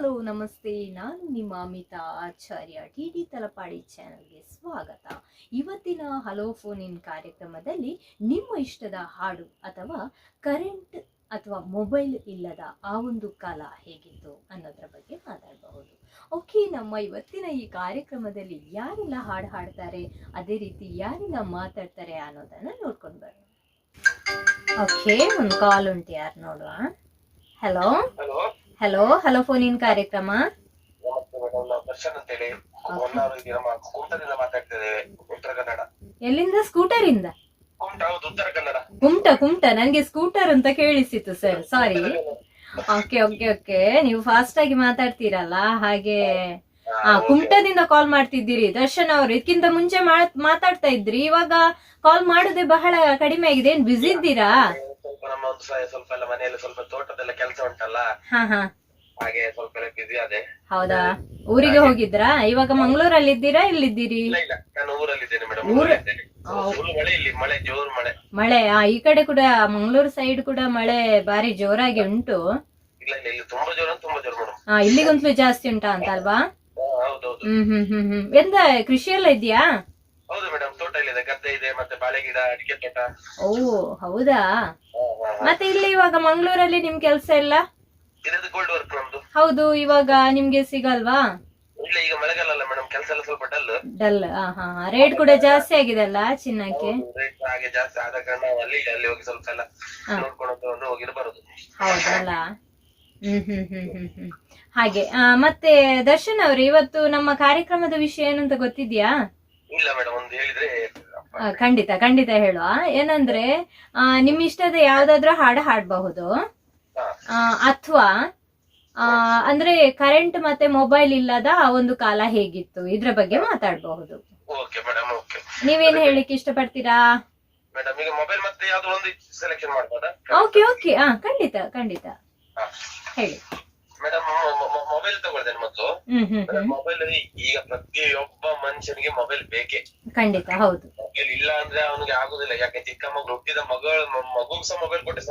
Hello, ನಮಸ್ತೆ. ನಾನು ನಿಮ್ಮ ಅಮಿತಾ ಆಚಾರ್ಯ ಟಿ ಡಿ ತಲಪಾಡಿ ಚಾನಲ್ಗೆ ಸ್ವಾಗತ. ಇವತ್ತಿನ ಹಲೋ ಫೋನ್ ಇನ್ ಕಾರ್ಯಕ್ರಮದಲ್ಲಿ ನಿಮ್ಮ ಇಷ್ಟದ ಹಾಡು ಅಥವಾ ಕರೆಂಟ್ ಅಥವಾ ಮೊಬೈಲ್ ಇಲ್ಲದ ಆ ಒಂದು ಕಾಲ ಹೇಗಿತ್ತು ಅನ್ನೋದ್ರ ಬಗ್ಗೆ ಮಾತಾಡಬಹುದು. ಓಕೆ, ನಮ್ಮ ಇವತ್ತಿನ ಈ ಕಾರ್ಯಕ್ರಮದಲ್ಲಿ ಯಾರೆಲ್ಲ ಹಾಡು ಹಾಡ್ತಾರೆ, ಅದೇ ರೀತಿ ಯಾರೆಲ್ಲ ಮಾತಾಡ್ತಾರೆ ಅನ್ನೋದನ್ನ ನೋಡ್ಕೊಂಡು ಬರೋಣ. ಓಕೆ, ಒಂದು ಕಾಲ್ ಉಂಟು ಯಾರು ನೋಡುವ? Hello? Hello hello phone in ಕಾರ್ಯಕ್ರಮ. ಎಲ್ಲಿಂದ? ಸ್ಕೂಟರ್ ಇಂದ? ಕುಮಟ ಕುಮಟ ನನ್ಗೆ ಸ್ಕೂಟರ್ ಅಂತ ಕೇಳಿಸಿತ್ತು sir sorry okay okay okay ನೀವು ಫಾಸ್ಟ್ ಆಗಿ ಮಾತಾಡ್ತೀರಲ್ಲ, ಹಾಗೆ. ಹಾ ಕುಮಟದಿಂದ ಕಾಲ್ ಮಾಡ್ತಿದ್ದೀರಿ. ದರ್ಶನ್ ಅವರು ಇದಕ್ಕಿಂತ ಮುಂಚೆ ಮಾತ್- ಮಾತಾಡ್ತಾ ಇದ್ರಿ. ಇವಾಗ ಕಾಲ್ ಮಾಡುದೇ ಬಹಳ ಕಡಿಮೆ ಆಗಿದೆ. ಏನ್ ಬಿಸಿ ಇದ್ದೀರಾ? ನಮ್ಮ ಒಂದು ಸ್ವಲ್ಪ ಎಲ್ಲ ಮನೆಯಲ್ಲಿ ಸ್ವಲ್ಪ ತೋಟದೆಲ್ಲ ಕೆಲಸ ಉಂಟಲ್ಲ? ಹಾಗೆ ಸ್ವಲ್ಪ ಎಲ್ಲ ಬಿಸಿ ಅದೇ ಹೌದಾ? ಊರಿಗೆ ಹೋಗಿದ್ರಾ ಇವಾಗ ಮಂಗಳೂರಲ್ಲಿ ಇದ್ದೀರಾ ಇಲ್ಲಿದ್ದೀರಿ? ಇಲ್ಲ ಇಲ್ಲ. ನಾನು ಊರಲ್ಲಿದ್ದೇನೆ ಮೇಡಮ್ ಊರಲ್ಲಿ ಊರಲ್ಲಿದ್ದೇನೆ. ಫುಲ್ ಮಳೆ ಇಲ್ಲಿ ಮಳೆ ಜೋರು ಮಳೆ. ಮಳೆ. ಆ ಈ ಕಡೆ ಕೂಡ ಮಂಗಳೂರು ಸೈಡ್ ಕೂಡ ಮಳೆ ಬಾರಿ ಜೋರಾಗಿ ಉಂಟು. ಇಲ್ಲ ಇಲ್ಲ ಇಲ್ಲಿ ತುಂಬಾ ಜೋರು ತುಂಬಾ ಜೋರು ಮೇಡಮ್ ಆ ಇಲ್ಲಿಗಂತಲೂ ಜಾಸ್ತಿ ಉಂಟಾ ಅಂತ ಅಲ್ವಾ? ಹೌದೌದು. ಹ್ಮ್ ಹ್ಮ್ ಹ್ಮ್ ಹ್ಮ್. ಎಂತ ಕೃಷಿ ಎಲ್ಲ ಇದೆಯಾ ಹೌದು ಮೇಡಮ್ ತೋಟ ಇಲ್ಲಿದೆ ಗದ್ದೆ ಇದೆ ಮತ್ತೆ ಬಾಳೆ ಗಿಡ ಅಡಿಕೆ ತೋಟ. ಓ ಹೌದಾ. ಮತ್ತೆ ಇಲ್ಲಿ ಇವಾಗ ಮಂಗಳೂರಲ್ಲಿ ನಿಮ್ ಕೆಲ್ಸ ಎಲ್ಲ? ಇರೋದು ಗೋಲ್ಡ್ ವರ್ಕ್ ನಮ್ದು. ಹೌದು ಇವಾಗ ನಿಮ್ಗೆ ಸಿಗಲ್ವಾ? ಇಲ್ಲ ಈಗ ಮಳೆಗಾಲ ಅಲ್ಲ ಮೇಡಮ್ ಕೆಲಸ ಎಲ್ಲ ಸ್ವಲ್ಪ ಡಲ್ ಡಲ್ ಹಾ ಹಾ ರೇಟ್ ಕೂಡ ಜಾಸ್ತಿ ಆಗಿದೆ ಅಲ್ಲ ಚಿನ್ನಕ್ಕೆ? ರೇಟ್ ಹಾಗೆ ಜಾಸ್ತಿ ಆದ ಕಾರಣ ಅಲ್ಲಿ ಅಲ್ಲಿ ಹೋಗಿ ಸ್ವಲ್ಪ ಎಲ್ಲ. ನೋಡ್ಕೊಂಡು ಹೋಗಿ ಬರೋದು. ಹೌದಲ್ಲ? ಹ್ಮ್ ಹ್ಮ್ ಹ್ಮ್ ಹ್ಮ್ ಹ್ಮ್. ಹಾಗೆ ಮತ್ತೆ ದರ್ಶನ್ ಅವ್ರೆ ಇವತ್ತು ನಮ್ಮ ಕಾರ್ಯಕ್ರಮದ ವಿಷಯ ಏನು ಅಂತ ಗೊತ್ತಿದ್ಯಾ? ಇಲ್ಲ ಮೇಡಮ್ ಒಂದು ಹೇಳಿದ್ರೆ ಆ, ಖಂಡಿತ ಖಂಡಿತ ಹೇಳುವ. ಏನಂದ್ರೆ ಆ, ನಿಮ್ ಇಷ್ಟದ ಯಾವ್ದಾದ್ರು ಹಾಡು ಹಾಡಬಹುದು. ಹಾ. ಅಥವಾ ಅಂದ್ರೆ ಕರೆಂಟ್ ಮತ್ತೆ ಮೊಬೈಲ್ ಇಲ್ಲದ ಆ ಒಂದು ಕಾಲ ಹೇಗಿತ್ತು? ಇದ್ರ ಬಗ್ಗೆ ಮಾತಾಡಬಹುದು. Okay madam okay. ನೀವೇನ್ ಹೇಳಿಕ್ ಇಷ್ಟಪಡ್ತೀರಾ? ಮೇಡಮ್ ಈಗ ಮೊಬೈಲ್ ಮತ್ತೆ ಯಾವ್ದು ಒಂದು ಸೆಲೆಕ್ಷನ್ ಮಾಡ್ಬೋದಾ? Okay okay. ಹಾ ಖಂಡಿತ ಖಂಡಿತ. ಹೇಳಿ. ಮೇಡಮ್ ಮೊಬೈಲ್ ತಗೊಳ್ತೇನೆ ಮೊದಲು. ಮೊಬೈಲ್ ಈಗ ಪ್ರತಿಯೊಬ್ಬ ಮನುಷ್ಯನಿಗೆ ಮೊಬೈಲ್ ಬೇಕೇ. ಖಂಡಿತ ಹೌದು. ಮೊಬೈಲ್ ಇಲ್ಲ ಅಂದ್ರೆ ಅವನಿಗೆ ಆಗುದಿಲ್ಲ. ಯಾಕೆ ಚಿಕ್ಕ ಮಗಳು ಹುಟ್ಟಿದ ಮಗಳು ಮಗು ಸಹ ಮೊಬೈಲ್ ಕೊಟ್ಟು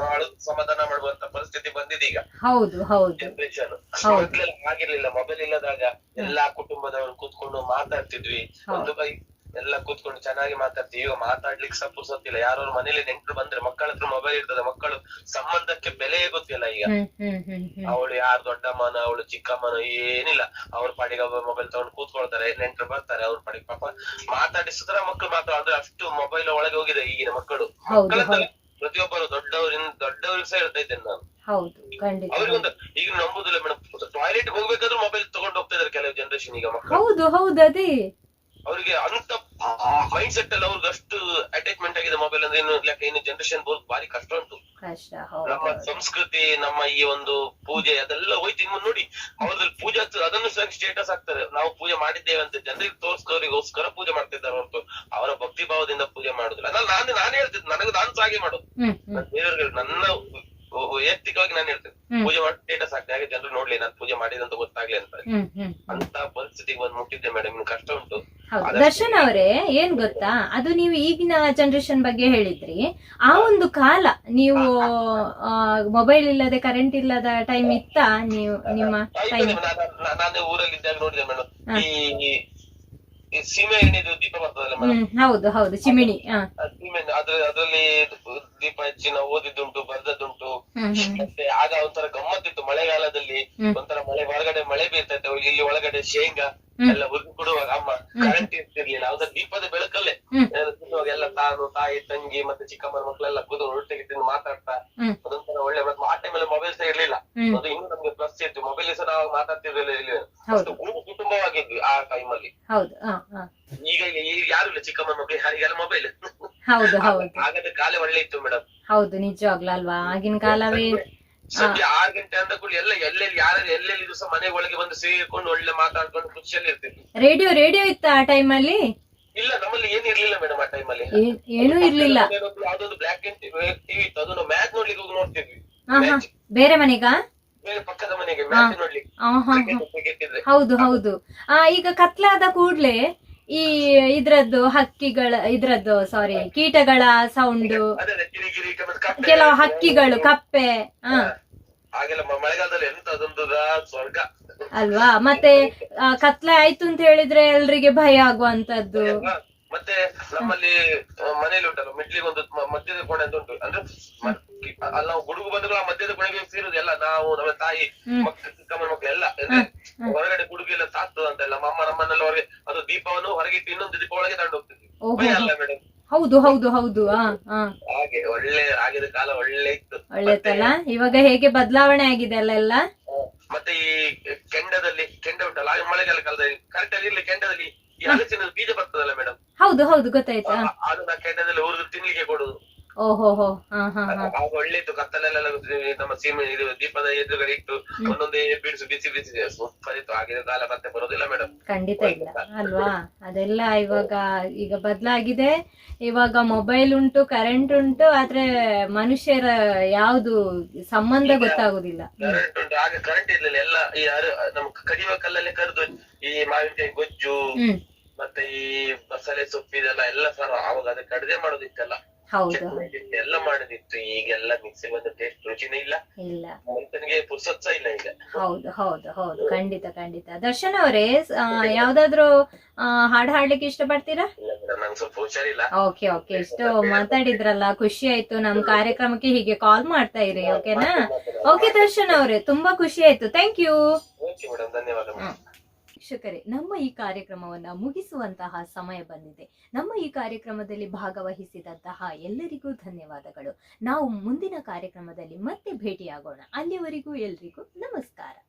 ಸಮಾಧಾನ ಮಾಡುವಂತ ಪರಿಸ್ಥಿತಿ ಬಂದಿದೆ ಈಗ. ಹೌದು ಹೌದು. ಜನರೇಷನ್. ಮೊದ್ಲೆಲ್ಲ ಹಾಗಿರ್ಲಿಲ್ಲ ಮೊಬೈಲ್ ಇಲ್ಲದಾಗ ಎಲ್ಲಾ ಕುಟುಂಬದವರು ಕೂತ್ಕೊಂಡು ಮಾತಾಡ್ತಿದ್ವಿ. ಒಂದು ಎಲ್ಲ ಕೂತ್ಕೊಂಡು ಚೆನ್ನಾಗಿ ಮಾತಾಡ್ತೀವಿ. ಈಗ ಮಾತಾಡ್ಲಿಕ್ಕೆ ಸಹ ಸತ್ತಿಲ್ಲ. ಯಾರು ಮನೇಲಿ ನೆಂಟರು ಬಂದ್ರೆ ಮಕ್ಕಳ ಹತ್ರ ಮೊಬೈಲ್ ಇರ್ತದೆ. ಮಕ್ಕಳು ಸಂಬಂಧಕ್ಕೆ ಬೆಲೆಯೇ ಗೊತ್ತಿಲ್ಲ ಈಗ. ಅವಳು ಯಾರು ದೊಡ್ಡಮ್ಮನ ಅವಳು ಚಿಕ್ಕಮ್ಮನ ಏನಿಲ್ಲ. ಅವ್ರ ಪಾಡಿಗೆ ಮೊಬೈಲ್ ತಗೊಂಡು ಕೂತ್ಕೊಳ್ತಾರೆ. ನೆಂಟರು ಬರ್ತಾರೆ ಅವ್ರ ಪಾಡಿಗೆ. ಪಾಪ ಮಾತಾಡಿಸಿದ್ರ ಮಕ್ಕಳು ಮಾತ್ರ. ಅಂದ್ರೆ ಅಷ್ಟು ಮೊಬೈಲ್ ಒಳಗೆ ಹೋಗಿದೆ ಈಗಿನ ಮಕ್ಕಳು. ಮಕ್ಕಳ ಪ್ರತಿಯೊಬ್ಬರು ದೊಡ್ಡವರಿಂದ ದೊಡ್ಡವ್ರಿಗೆ ಸಹ ಹೇಳ್ತಾ ಇದ್ದೇನೆ ನಾನು. ಹೌದು ಖಂಡಿತ. ಅವ್ರಿಗೊಂದು ಈಗ ನಂಬುದಿಲ್ಲ ಮೇಡಮ್ ಟಾಯ್ಲೆಟ್ ಹೋಗ್ಬೇಕಾದ್ರೂ ಮೊಬೈಲ್ ತಗೊಂಡು ಹೋಗ್ತಾ ಇದಾರೆ ಕೆಲವು ಜನರೇಷನ್ ಈಗ ಮಕ್ಕಳು. ಹೌದು ಹೌದು ಅದೇ. ಅವರಿಗೆ ಅಂತ ಮೈಂಡ್ ಸೆಟ್ ಅಲ್ಲಿ ಅವ್ರಿಗೆ ಅಷ್ಟು ಅಟ್ಯಾಚ್ಮೆಂಟ್ ಆಗಿದೆ ಮೊಬೈಲ್ ಅಂದ್ರೆ ಇನ್ನು ಯಾಕೆ ಇನ್ನು ಜನರೇಷನ್ ಬೋದು ಬಾರಿ ಕಷ್ಟ ಉಂಟು. ನಮ್ಮ ಸಂಸ್ಕೃತಿ ನಮ್ಮ ಈ ಒಂದು ಪೂಜೆ ಅದೆಲ್ಲ ಹೋಯ್ತು. ಇನ್ನು ನೋಡಿ ಅವ್ರದಲ್ಲಿ ಪೂಜೆ ಅದನ್ನು ಸಹ ಸ್ಟೇಟಸ್ ಆಗ್ತದೆ ನಾವು ಪೂಜೆ ಮಾಡಿದ್ದೇವೆ ಅಂತ ಜನರಿಗೆ ತೋರಿಸ್ಕೋರಿಗೋಸ್ಕರ ಪೂಜೆ ಮಾಡ್ತಿದ್ದಾರೆ ಹೊರತು ಅವರ ಭಕ್ತಿ ಭಾವದಿಂದ ಪೂಜೆ ಮಾಡುದಿಲ್ಲ ಅದ್ರಲ್ಲಿ ನಾನು ನಾನು ಹೇಳ್ತಿದ್ದೆ ನನಗೆ ನಾನು ಸಹ ಹಾಗೆ ಬೇರೆಯವ್ರಿಗೆ ನನ್ನ ವೈಯಕ್ತಿಕವಾಗಿ ನಾನು ಹೇಳ್ತೇನೆ. ಪೂಜೆ ಮಾಡಿ ಸ್ಟೇಟಸ್ ಆಗ್ತದೆ ಹಾಗೆ ಜನರು ನೋಡ್ಲಿ ನಾನು ಪೂಜೆ ಮಾಡಿದಂತ ಗೊತ್ತಾಗ್ಲಿ ಅಂತ. ಅಂತ ಪರಿಸ್ಥಿತಿಗೆ ಬಂದು ಮುಟ್ಟಿದ್ದೆ ಮೇಡಮ್ ಕಷ್ಟ ಉಂಟು. ದರ್ಶನ್ ಅವರೇ ಏನ್ ಗೊತ್ತಾ? ಅದು ನೀವು ಈಗಿನ ಜನರೇಷನ್ ಬಗ್ಗೆ ಹೇಳಿದ್ರಿ. ಆ ಒಂದು ಕಾಲ ನೀವು ಮೊಬೈಲ್ ಇಲ್ಲದೆ ಕರೆಂಟ್ ಇಲ್ಲದ ಟೈಮ್ ಇತ್ತ ನೀವು ನಿಮ್ಮ ಟೈಮ್ ನಾನು ನೋಡಿದೆ ಮೇಡಮ್ ಈ ಈ- ಈ ಸೀಮೆ ಎಣ್ಣೆದು ದೀಪ ಬರ್ತದಲ್ಲ ಮೇಡಮ್ ಹೌದು ಹೌದು. ಚಿಮಿಣಿ ಸೀಮೆ ಅದ್ರ ಅದರಲ್ಲಿ ದೀಪ ಹಚ್ಚಿ ನಾವು ಓದಿದ್ದುಂಟು ಬರ್ದದ್ದುಂಟು. ಮತ್ತೆ ಆಗ ಒಂಥರ ಗಮ್ಮತ್ತಿತ್ತು ಮಳೆಗಾಲದಲ್ಲಿ. ಒಂಥರ ಮಳೆ ಹೊರಗಡೆ ಮಳೆ ಬೀರ್ತಾ ಇತ್ತು. ಇಲ್ಲಿ ಒಳಗಡೆ ಶೇಂಗಾ. ಎಲ್ಲ ಹುರಿದು ಕೊಡುವಾಗ ಅಮ್ಮ. ಕರೆಂಟ್ ಇರ್ತಿರ್ಲಿಲ್ಲ ಅದ್ರ ದೀಪದ ಬೆಳಕಲ್ಲೇ. ತಿನ್ನುವಾಗ ಎಲ್ಲ ತಾನು ತಾಯಿ ತಂಗಿ ಮತ್ತೆ ಚಿಕ್ಕಮ್ಮನ ಮಕ್ಕಳೆಲ್ಲ ಕೂತು ಒಟ್ಟಿಗೆ ತಿಂದು ಮಾತಾಡ್ತಾ. ಅದೊಂಥರ ಒಳ್ಳೆ ಮತ್ತೆ ಆ ಟೈಮಲ್ಲಿ ಮೊಬೈಲ್ ಸಹ ಇರ್ಲಿಲ್ಲ. ಅದು ಇನ್ನು ನಮ್ಗೆ ಪ್ಲಸ್ ಇತ್ತು. ಮೊಬೈಲ್ ಸಹ ನಾವು ಮಾತಾಡ್ತಿರ್ಲಿಲ್ಲ ಅಷ್ಟು ಕೂಡು ಕುಟುಂಬವಾಗಿದ್ವಿ ಆ ಟೈಮಲ್ಲಿ ಈಗ ಈಗ ಯಾರು ಇಲ್ಲ ಚಿಕ್ಕಮ್ಮನ ಮಕ್ಕಳು ಯಾರಿಗೆಲ್ಲ ಮೊಬೈಲ್ ಹೌದು ಹೌದು. ಆಗದ ಕಾಲ ಒಳ್ಳೆ ಇತ್ತು ಮೇಡಮ್ ಹೌದು ನಿಜವಾಗ್ಲಲ್ವಾ ಆಗಿನ ಕಾಲವೇ ಸಂಜೆ ಆರ್ ಗಂಟೆ ಅಂದ ಕೂಡ ಎಲ್ಲ ಎಲ್ಲೆಲ್ಲಿ ಯಾರು ಎಲ್ಲೆಲ್ಲಿ ದಿವಸ ಮನೆ ಒಳಗೆ ಬಂದು ಸೇರಿಕೊಂಡು ಒಳ್ಳೆ ಮಾತಾಡ್ಕೊಂಡು ಖುಷಿಯಲ್ಲಿ ಇರ್ತೀವಿ ರೇಡಿಯೋ ರೇಡಿಯೋ ಇತ್ತ ಆ ಟೈಮಲ್ಲಿ? ಇಲ್ಲ ನಮ್ಮಲ್ಲಿ ಏನ್ ಇರ್ಲಿಲ್ಲ ಮೇಡಮ್ ಆ ಟೈಮಲ್ಲಿ. ಏನೂ ಇರ್ಲಿಲ್ಲ. ಯಾವ್ದೊಂದು ಬ್ಲಾಕ್ ಅಂಡ್ ಟಿವಿ ಇತ್ತು ಅದನ್ನು ಮ್ಯಾಚ್ ನೋಡ್ಲಿಕ್ಕೆ ಹೋಗಿ ನೋಡ್ತಿದ್ವಿ. ಬೇರೆ ಮನೆಗಾ? ಬೇರೆ ಪಕ್ಕದ ಮನೆಗೆ ಮ್ಯಾಚ್ ನೋಡ್ಲಿಕ್ಕೆ. ಆ, ಹ ಹ. cricket- cricket ಇದ್ರೆ. ಹೌದು ಹೌದು. ಆ ಈಗ ಕತ್ಲಾದ ಕೂಡ್ಲೆ ಈ ಇದ್ರದ್ದು ಹಕ್ಕಿಗಳ ಇದ್ರದ್ದು ಸಾರಿ ಕೀಟಗಳ ಸೌಂಡ್ ಕೆಲವು ಹಕ್ಕಿಗಳು ಕಪ್ಪೆ ಹ. ಹಾಗೆಲ್ಲ ಮಳೆಗಾಲದಲ್ಲಿ ಎಂತ ಅದೊಂದು ಸ್ವರ್ಗ. ಅಲ್ವಾ? ಮತ್ತೆ ಕತ್ಲೆ ಆಯ್ತು ಅಂತ ಹೇಳಿದ್ರೆ ಎಲ್ರಿಗೆ ಭಯ ಆಗುವಂತದ್ದು ಮತ್ತೆ ನಮ್ಮಲ್ಲಿ ಮನೇಲಿ ಉಂಟಲ್ಲ ಮಿಡ್ಲಿಗೊಂದು ಒಂದು ಮಧ್ಯದ ಕೋಣೆ ಅಂತ ಉಂಟು. ಅಂದ್ರೆ ಅಲ್ಲಿ ನಾವು ಗುಡುಗು ಬಂದ್ರು ಆ ಮಧ್ಯದ ಕೋಣೆಗೆ ಸೇರುದು ಎಲ್ಲ ನಾವು ನಮ್ಮ ತಾಯಿ. ಮಕ್ಕಳು ಚಿಕ್ಕಮ್ಮನ ಮಕ್ಕಳು ಎಲ್ಲ. ಅಂದ್ರೆ ಹೊರಗಡೆ ಗುಡುಗು ಎಲ್ಲ ಸಾಕ್ತದ ಅಂತ ಎಲ್ಲ. ಅಮ್ಮ ನಮ್ಮನ್ನೆಲ್ಲ ಹೊರಗೆ ಅದು ದೀಪವನ್ನು ಹೊರಗೆ ಇಟ್ಟು ಇನ್ನೊಂದು ದೀಪ ಒಳಗೆ ತಗೊಂಡು ಹೋಗ್ತಿದ್ವಿ ಅಲ್ಲ ಮೇಡಮ್ ಹೌದು ಹೌದು ಹೌದು. ಹಾಗೆ ಒಳ್ಳೆ ಆಗಿದ ಕಾಲ ಒಳ್ಳೆ ಇತ್ತು. ಒಳ್ಳೇತಲ್ಲ ಇವಾಗ ಹೇಗೆ ಬದಲಾವಣೆ ಆಗಿದೆ ಅಲ್ಲೆಲ್ಲ ಮತ್ತೆ ಈ ಕೆಂಡದಲ್ಲಿ ಕೆಂಡ ಉಂಟಲ್ಲ ಮಳೆಗಾಲ ಕಾಲದಲ್ಲಿ ಕರೆಕ್ಟ್ ಆಗಿ ಇರ್ಲಿ ಕೆಂಡದಲ್ಲಿ ಈ ಹಲಸಿನ ಬೀಜ ಬರ್ತದಲ್ಲ ಮೇಡಮ್ ಹೌದು ಹೌದು ಗೊತ್ತಾಯ್ತಾ ಅದನ್ನ ಕೆಂಡದಲ್ಲಿ ಹುರಿದು ತಿನ್ಲಿಕ್ಕೆ ಕೊಡುದು. ಓಹೋ ಹೋ ಹಾ ಹಾ ಹಾ ಆಗ ಒಳ್ಳೆ ಇತ್ತು ಕತ್ತಲೆಲ್ಲ ನಮ್ಮ ಸೀಮೆ ಇದು ದೀಪದ ಎದುರುಗಡೆ ಇಟ್ಟು ಒಂದೊಂದೇ ಬಿಡಿಸು ಬಿಸಿ ಬಿಸಿ ಸೂಪರ್ ಇತ್ತು. ಆಗಿನ ಕಾಲ ಮತ್ತೆ ಬರೋದಿಲ್ಲ ಮೇಡಮ್ ಖಂಡಿತ ಇಲ್ಲ. ಅಲ್ವಾ? ಅದೆಲ್ಲ ಇವಾಗ ಈಗ ಬದಲಾಗಿದೆ. ಇವಾಗ ಮೊಬೈಲ್ ಉಂಟು ಕರೆಂಟ್ ಉಂಟು ಆದ್ರೆ ಮನುಷ್ಯರ ಯಾವುದು ಸಂಬಂಧ ಗೊತ್ತಾಗುದಿಲ್ಲ. ಕರೆಂಟ್ ಉಂಟು. ಆಗ ಕರೆಂಟ್ ಇರ್ಲಿಲ್ಲ. ಎಲ್ಲ ಈ ಅರ- ನಮ್ ಕಡಿಯುವ ಕಲ್ಲಲ್ಲಿ ಕರೆದು ಈ ಮಾವಿನಕಾಯಿ ಗೊಜ್ಜು ಮತ್ತೆ ಈ ಮಸಾಲೆ ಸೊಪ್ಪು ಇದೆಲ್ಲ ಎಲ್ಲ ಸರ್ ಅವಾಗ ಅದಕ್ಕೆ ಕಡ್ದೆ ಮಾಡೋದಿತ್ತಲ್ಲ. ಹೌದು. ಎಲ್ಲ ಮಾಡೋದಿತ್ತು. ಈಗೆಲ್ಲ ಮಿಕ್ಸಿ ಬಂದ ಟೇಸ್ಟ್ ರುಚಿನೇ ಇಲ್ಲ. ಇಲ್ಲ. ಮನುಷ್ಯನಿಗೆ ಪುರ್ಸತ್ಸ ಇಲ್ಲ ಈಗ. ಹೌದು ಹೌದು ಹೌದು. ಖಂಡಿತ ಖಂಡಿತ. ದರ್ಶನ್ ಅವರೇ ಯಾವ್ದಾದ್ರು ಹಾಡ್ ಹಾಡ್ಲಿಕ್ಕೆ ಇಷ್ಟ ಪಡ್ತೀರಾ ಓಕೆ ಓಕೆ. ಇಷ್ಟು ಮಾತಾಡಿದ್ರಲ್ಲ ಖುಷಿ ಆಯ್ತು. ನಮ್ ಕಾರ್ಯಕ್ರಮಕ್ಕೆ ಹೀಗೆ ಕಾಲ್ ಮಾಡ್ತಾ ಇರಿ ಓಕೆನಾ ಓಕೆ ದರ್ಶನ್ ಅವರೇ ತುಂಬಾ ಖುಷಿ ಆಯ್ತು. ಥ್ಯಾಂಕ್ ಯು ಧನ್ಯವಾದ ವೀಕ್ಷಕರೇ ನಮ್ಮ ಈ ಕಾರ್ಯಕ್ರಮವನ್ನ ಮುಗಿಸುವಂತಹ ಸಮಯ ಬಂದಿದೆ. ನಮ್ಮ ಈ ಕಾರ್ಯಕ್ರಮದಲ್ಲಿ ಭಾಗವಹಿಸಿದಂತಹ ಎಲ್ಲರಿಗೂ ಧನ್ಯವಾದಗಳು. ನಾವು ಮುಂದಿನ ಕಾರ್ಯಕ್ರಮದಲ್ಲಿ ಮತ್ತೆ ಭೇಟಿಯಾಗೋಣ. ಅಲ್ಲಿಯವರೆಗೂ ಎಲ್ರಿಗೂ ನಮಸ್ಕಾರ.